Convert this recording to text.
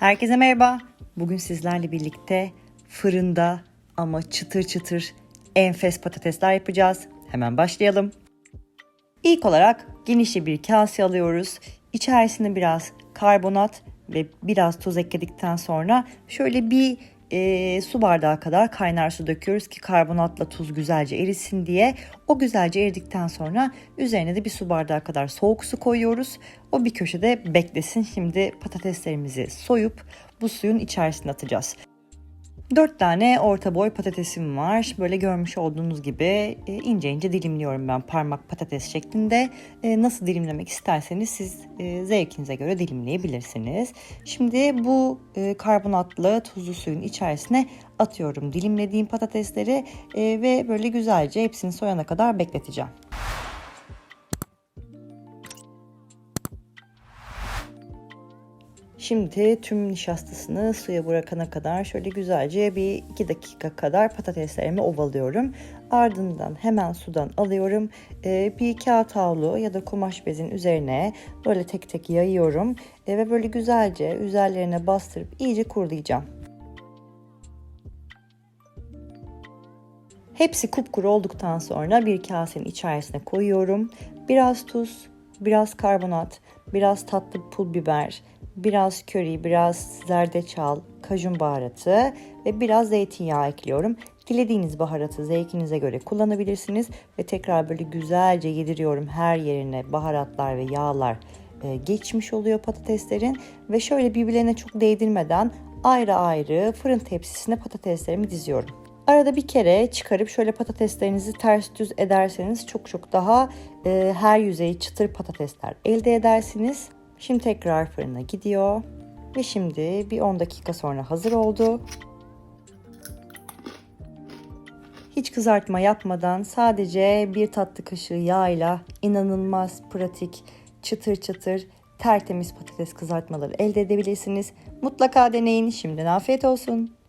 Herkese merhaba. Bugün sizlerle birlikte fırında ama çıtır çıtır enfes patatesler yapacağız. Hemen başlayalım. İlk olarak genişçe bir kase alıyoruz. İçerisine biraz karbonat ve biraz tuz ekledikten sonra şöyle bir e, su bardağı kadar kaynar su döküyoruz ki karbonatla tuz güzelce erisin diye. O güzelce eridikten sonra üzerine de bir su bardağı kadar soğuk su koyuyoruz. O bir köşede beklesin. Şimdi patateslerimizi soyup bu suyun içerisine atacağız. 4 tane orta boy patatesim var. Böyle görmüş olduğunuz gibi e, ince ince dilimliyorum ben parmak patates şeklinde. E, Nasıl dilimlemek isterseniz siz e, zevkinize göre dilimleyebilirsiniz. Şimdi bu karbonatlı tuzlu suyun içerisine atıyorum dilimlediğim patatesleri ve böyle güzelce hepsini soyana kadar bekleteceğim. Şimdi tüm nişastasını suya bırakana kadar şöyle güzelce bir 2 dakika kadar patateslerimi ovalıyorum. Ardından hemen sudan alıyorum. Ee, bir kağıt havlu ya da kumaş bezin üzerine böyle tek tek yayıyorum. Ee, ve böyle güzelce üzerlerine bastırıp iyice kurulayacağım. Hepsi kupkuru olduktan sonra bir kasenin içerisine koyuyorum. Biraz tuz, biraz karbonat, biraz tatlı pul biber, biraz köri, biraz zerdeçal, kajun baharatı ve biraz zeytinyağı ekliyorum. Dilediğiniz baharatı zevkinize göre kullanabilirsiniz ve tekrar böyle güzelce yediriyorum her yerine baharatlar ve yağlar e, geçmiş oluyor patateslerin ve şöyle birbirlerine çok değdirmeden ayrı ayrı fırın tepsisine patateslerimi diziyorum. Arada bir kere çıkarıp şöyle patateslerinizi ters düz ederseniz çok çok daha e, her yüzeyi çıtır patatesler elde edersiniz. Şimdi tekrar fırına gidiyor. Ve şimdi bir 10 dakika sonra hazır oldu. Hiç kızartma yapmadan sadece bir tatlı kaşığı yağıyla inanılmaz pratik, çıtır çıtır, tertemiz patates kızartmaları elde edebilirsiniz. Mutlaka deneyin. Şimdiden afiyet olsun.